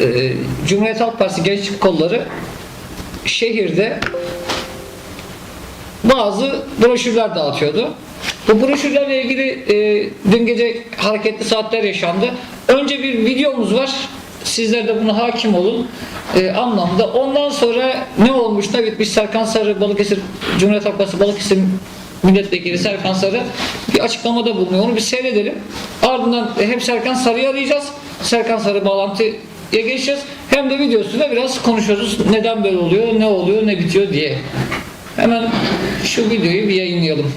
e, Cumhuriyet Halk Partisi Gençlik Kolları şehirde bazı broşürler dağıtıyordu. Bu broşürlerle ilgili e, dün gece hareketli saatler yaşandı. Önce bir videomuz var. Sizler de buna hakim olun e, anlamda. Ondan sonra ne olmuş da bitmiş Serkan Sarı Balıkesir Cumhuriyet Halk Partisi Balıkesir Milletvekili Serkan Sarı bir açıklamada bulunuyor. Onu bir seyredelim. Ardından hem Serkan Sarı'yı arayacağız. Serkan Sarı bağlantıya geçeceğiz. Hem de videosuyla biraz konuşuyoruz. Neden böyle oluyor, ne oluyor, ne bitiyor diye. Hemen şu videoyu bir yayınlayalım.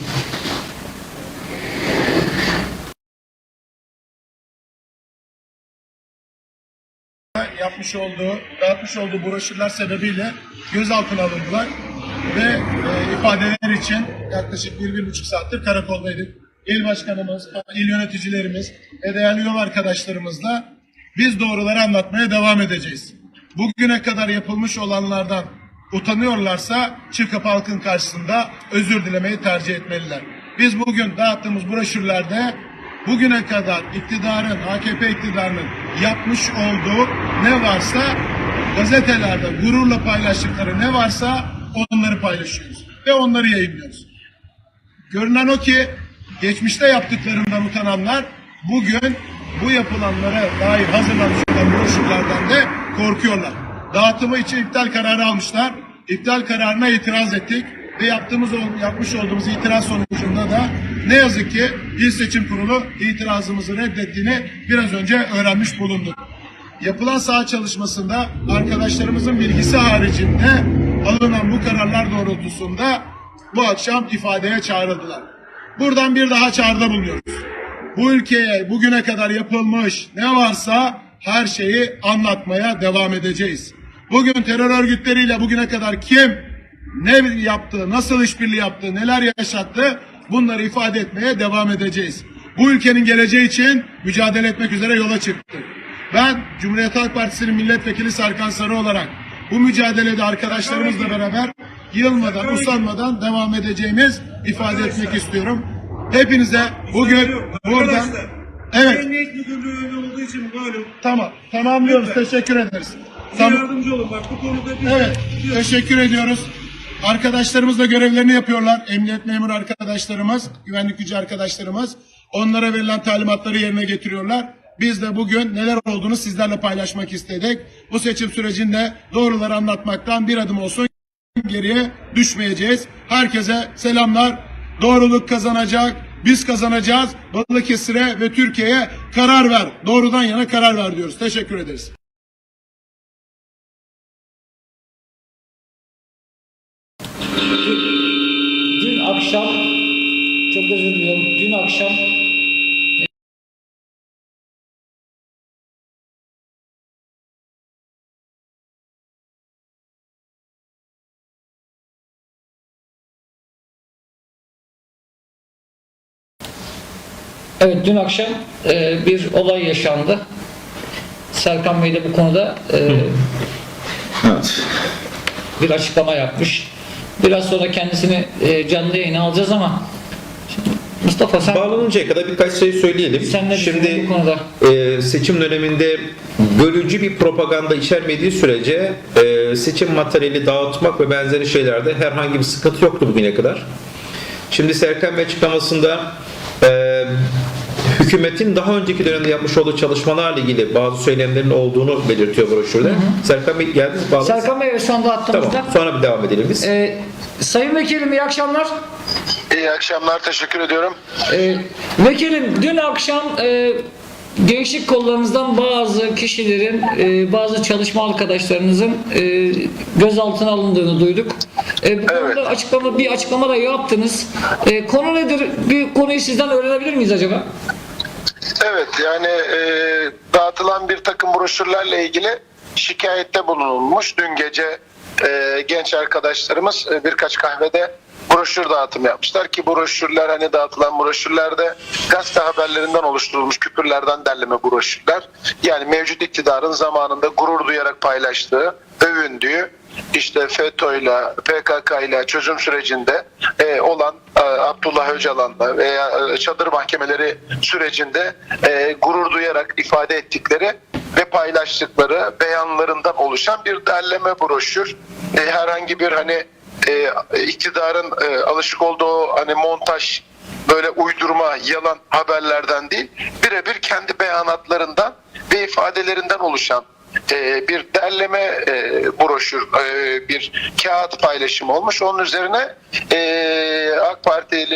yapmış olduğu, dağıtmış olduğu broşürler sebebiyle gözaltına alındılar ve e, ifadeler için yaklaşık bir, bir buçuk saattir karakoldaydık. İl başkanımız, il yöneticilerimiz ve değerli yol arkadaşlarımızla biz doğruları anlatmaya devam edeceğiz. Bugüne kadar yapılmış olanlardan utanıyorlarsa çıkıp halkın karşısında özür dilemeyi tercih etmeliler. Biz bugün dağıttığımız broşürlerde bugüne kadar iktidarın, AKP iktidarının yapmış olduğu ne varsa gazetelerde gururla paylaştıkları ne varsa onları paylaşıyoruz ve onları yayınlıyoruz. Görünen o ki geçmişte yaptıklarından utananlar bugün bu yapılanlara dair hazırlanmış olan broşürlerden de korkuyorlar. Dağıtımı için iptal kararı almışlar. İptal kararına itiraz ettik ve yaptığımız yapmış olduğumuz itiraz sonucunda da ne yazık ki İl Seçim Kurulu itirazımızı reddettiğini biraz önce öğrenmiş bulunduk. Yapılan saha çalışmasında arkadaşlarımızın bilgisi haricinde alınan bu kararlar doğrultusunda bu akşam ifadeye çağrıldılar. Buradan bir daha çağrıda bulunuyoruz. Bu ülkeye bugüne kadar yapılmış ne varsa her şeyi anlatmaya devam edeceğiz. Bugün terör örgütleriyle bugüne kadar kim ne yaptı, nasıl işbirliği yaptı, neler yaşattı bunları ifade etmeye devam edeceğiz. Bu ülkenin geleceği için mücadele etmek üzere yola çıktık. Ben Cumhuriyet Halk Partisi'nin milletvekili Serkan Sarı olarak bu mücadelede arkadaşlarımızla beraber yılmadan, usanmadan devam edeceğimiz ifade etmek istiyorum. Hepinize bugün buradan Arkadaşlar, Evet. Emniyet Müdürlüğü olduğu için malum. tamam tamamlıyoruz. Teşekkür ederiz. Bize yardımcı olun bak bu konuda biz Evet, teşekkür ediyoruz. Arkadaşlarımız da görevlerini yapıyorlar. Emniyet memuru arkadaşlarımız, güvenlik gücü arkadaşlarımız. Onlara verilen talimatları yerine getiriyorlar. Biz de bugün neler olduğunu sizlerle paylaşmak istedik. Bu seçim sürecinde doğruları anlatmaktan bir adım olsun geriye düşmeyeceğiz. Herkese selamlar. Doğruluk kazanacak. Biz kazanacağız. Balıkesir'e ve Türkiye'ye karar ver. Doğrudan yana karar ver diyoruz. Teşekkür ederiz. Dün akşam çok özür diliyorum. Dün akşam Evet dün akşam e, bir olay yaşandı. Serkan Bey de bu konuda e, Evet. bir açıklama yapmış. Biraz sonra kendisini e, canlı yayına alacağız ama Mustafa sen Bağlanıncaya kadar birkaç şey söyleyelim. Sen ne Şimdi bu konuda? e, seçim döneminde bölücü bir propaganda içermediği sürece e, seçim materyali dağıtmak ve benzeri şeylerde herhangi bir sıkıntı yoktu bugüne kadar. Şimdi Serkan Bey açıklamasında hükümetin daha önceki dönemde yapmış olduğu çalışmalarla ilgili bazı söylemlerin olduğunu belirtiyor broşürde. Serkan Bey geldiniz bağlı. Serkan Bey şu anda hattımızda. Tamam. Sonra bir devam edelim biz. E, Sayın Vekilim iyi akşamlar. İyi akşamlar, teşekkür ediyorum. E, vekilim dün akşam e, gençlik kollarınızdan bazı kişilerin, e, bazı çalışma arkadaşlarınızın e, gözaltına alındığını duyduk. E, bu Evet. konuda açıklama bir açıklama da yaptınız. E, konu nedir? Bir konuyu sizden öğrenebilir miyiz acaba? Evet, yani e, dağıtılan bir takım broşürlerle ilgili şikayette bulunulmuş. Dün gece e, genç arkadaşlarımız e, birkaç kahvede broşür dağıtım yapmışlar ki broşürler hani dağıtılan broşürlerde gazete haberlerinden oluşturulmuş küpürlerden derleme broşürler. Yani mevcut iktidarın zamanında gurur duyarak paylaştığı, övündüğü işte FETÖ'yle, PKK'yla çözüm sürecinde e, olan Abdullah Öcalan'la veya e, çadır mahkemeleri sürecinde e, gurur duyarak ifade ettikleri ve paylaştıkları beyanlarından oluşan bir derleme broşür. E, herhangi bir hani iktidarın alışık olduğu hani montaj böyle uydurma yalan haberlerden değil birebir kendi beyanatlarından ve ifadelerinden oluşan e, bir derleme e, broşür e, bir kağıt paylaşımı olmuş. Onun üzerine e, AK Partili